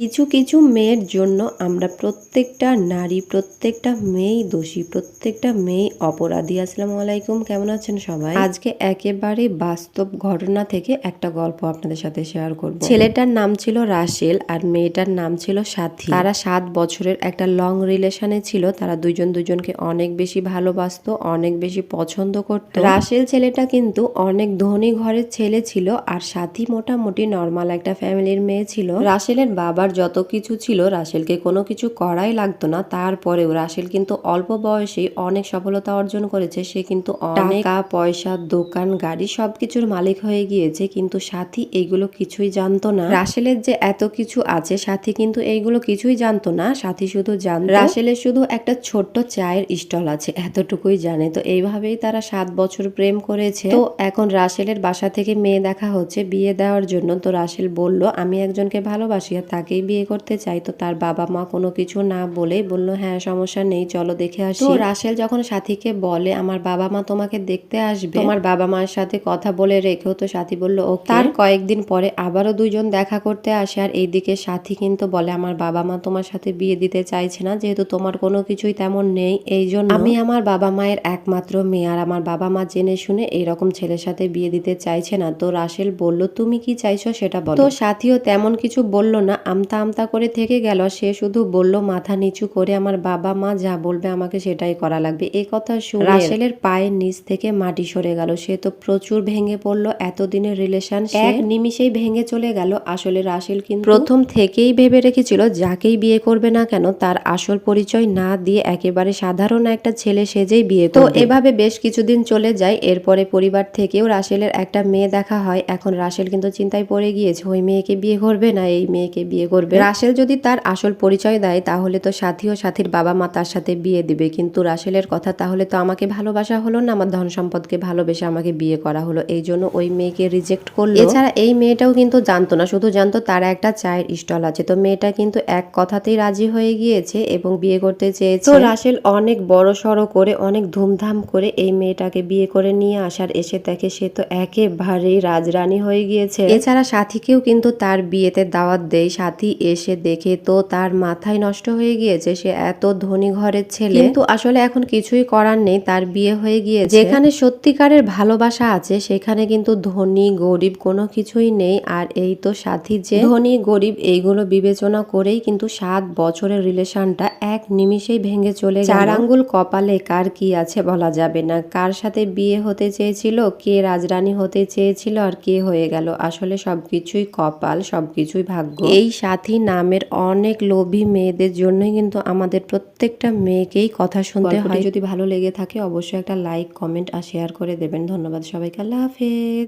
কিছু কিছু মেয়ের জন্য আমরা প্রত্যেকটা নারী, প্রত্যেকটা মেয়েই দোষী, প্রত্যেকটা মেয়ে অপরাধী। আসসালামু আলাইকুম, কেমন আছেন সবাই? আজকে একেবারে বাস্তব ঘটনা থেকে একটা গল্প আপনাদের সাথে শেয়ার করব। ছেলেটার নাম ছিল রাসেল আর মেয়েটার নাম ছিল সাথী। তারা সাত বছরের একটা লং রিলেশনে ছিল। তারা দুজন দুজনকে অনেক বেশি ভালোবাসতো, অনেক বেশি পছন্দ করত। রাসেল ছেলেটা কিন্তু অনেক ধনী ঘরের ছেলে ছিল আর সাথী মোটামুটি নর্মাল একটা ফ্যামিলির মেয়ে ছিল। রাশেলের বাবার যত কিছু ছিল রাসেলকে কোনো কিছু করাই লাগতো না। তারপরেও রাসেল কিন্তু অল্প বয়সেই অনেক সফলতা অর্জন করেছে। সে কিন্তু টাকা, পয়সা, দোকান, গাড়ি সবকিছুর মালিক হয়ে গিয়েছে। কিন্তু সাথী এইগুলো কিছুই জানতো না। রাসেলের যে এত কিছু আছে, সাথী কিন্তু এইগুলো কিছুই জানতো না। সাথী শুধু জান রাসেলের শুধু একটা ছোট্ট চায়ের স্টল আছে, এতটুকুই জানে। তো এইভাবেই তারা সাত বছর প্রেম করেছে। তো এখন রাসেলের বাসা থেকে মেয়ে দেখা হচ্ছে বিয়ে দেওয়ার জন্য। তো রাসেল বলল, আমি একজনকে ভালোবাসি আর তাকেই বিয়ে করতে চাই তো তার বাবা মা কোনো কিছু না বলেই বলল হ্যাঁ সমস্যা নেই চলো দেখে আসি। তো রাশেল যখন সাথীকে বলে আমার বাবা মা তোমাকে দেখতে আসবে? তোমার বাবা মার সাথে কথা বলে রেখেও তো সাথী বলল ও তার কয়েকদিন পরে আবারও দুইজন দেখা করতে আসে আর এইদিকে সাথী কিন্তু বলে আমার বাবা মা তোমার সাথে বিয়ে দিতে চাইছে না যেহেতু তোমার কোনো কিছুই তেমন নেই এই জন্য আমি আমার বাবা মায়ের একমাত্র মেয়ে আর আমার বাবা মা জেনে শুনে এইরকম ছেলের সাথে বিয়ে দিতে চাইছে না। তো রাসেল বলল তুমি কি চাইছো সেটা বলো। তো সাথীও তেমন কিছু বলল না আমতা আমতা করে থেকে গেল। সে শুধু বলল মাথা নিচু করে আমার বাবা মা যা বলবে আমাকে সেটাই করা লাগবে। এই কথা শুনে রাশেলের পায়ের নিচ থেকে মাটি সরে গেল। সে তো প্রচুর ভেঙে পড়ল। এতদিনের রিলেশন এক নিমিষেই ভেঙে চলে গেল। আসলে রাসেল কিন্তু প্রথম থেকেই ভেবে রেখেছিল যাকেই বিয়ে করবে না কেন তার আসল পরিচয় না দিয়ে একেবারে সাধারণ একটা ছেলে সেজেই বিয়ে তো এভাবে বেশ কিছুদিন চলে যায়। এরপরে পরিবার থেকেও রাসেলের একটা মেয়ে দেখা হয়। এখন রাশেল কিন্তু চিন্তায় পড়ে গিয়েছে ওই মেয়েকে বিয়ে করবে না? এই মেয়েকে বিয়ে করবে। রাসেল যদি তার আসল পরিচয় দেয় তাহলে তো সাথী ও সাথীর বাবা মা তার সাথে বিয়ে দিবে। কিন্তু রাসেলের কথা তাহলে তো আমাকে ভালোবাসা হলো না আমার ধন সম্পদকে ভালোবেসে আমাকে বিয়ে করা হলো। এই জন্য ওই মেয়েকে রিজেক্ট করল। এছাড়া এই মেয়েটাও কিন্তু জানতো না শুধু জানতো তার একটা চায়ের স্টল আছে। তো মেয়েটা কিন্তু এক কথাতেই রাজি হয়ে গিয়েছে এবং বিয়ে করতে চেয়েছে। তো রাশেল অনেক বড় সড়ো করে অনেক ধুমধাম করে এই মেয়েটাকে বিয়ে করে নিয়ে আসার এসে দেখে সে তো একেবারেই রাজরানী হয়ে গিয়েছে। এছাড়া সাথীকেও কিন্তু তার বিয়েতে দাওয়াত দেয়। সাথী এসে দেখে তো তার মাথায় নষ্ট হয়ে গিয়েছে সে এত ধনী ঘরের ছেলে। কিন্তু আসলে এখন কিছুই করার নেই তার বিয়ে হয়ে গিয়েছে। যেখানে সত্যিকারের ভালোবাসা আছে সেখানে কিন্তু ধনী গরিব কোনো কিছুই নেই। আর এই তো সাথী যে ধনী গরিব এইগুলো বিবেচনা করেই কিন্তু সাত বছরের রিলেশনটা এক নিমিষেই ভেঙে চলে চার আঙ্গুল কপালে কার কি আছে বলা যাবে না। কার সাথে বিয়ে হতে চেয়েছিল কে রাজরানী হতে চেয়েছিল আর কে হয়ে গেল। আসলে সবকিছুই কপাল সবকিছুই ভাগ্য। এই সাথী নামের অনেক লোভী মেয়েদের জন্যই কিন্তু আমাদের প্রত্যেকটা মেয়েকেই কথা শুনতে হয়। যদি ভালো লেগে থাকে অবশ্যই একটা লাইক কমেন্ট আর শেয়ার করে দেবেন। ধন্যবাদ সবাইকে। আল্লাহ হাফেজ।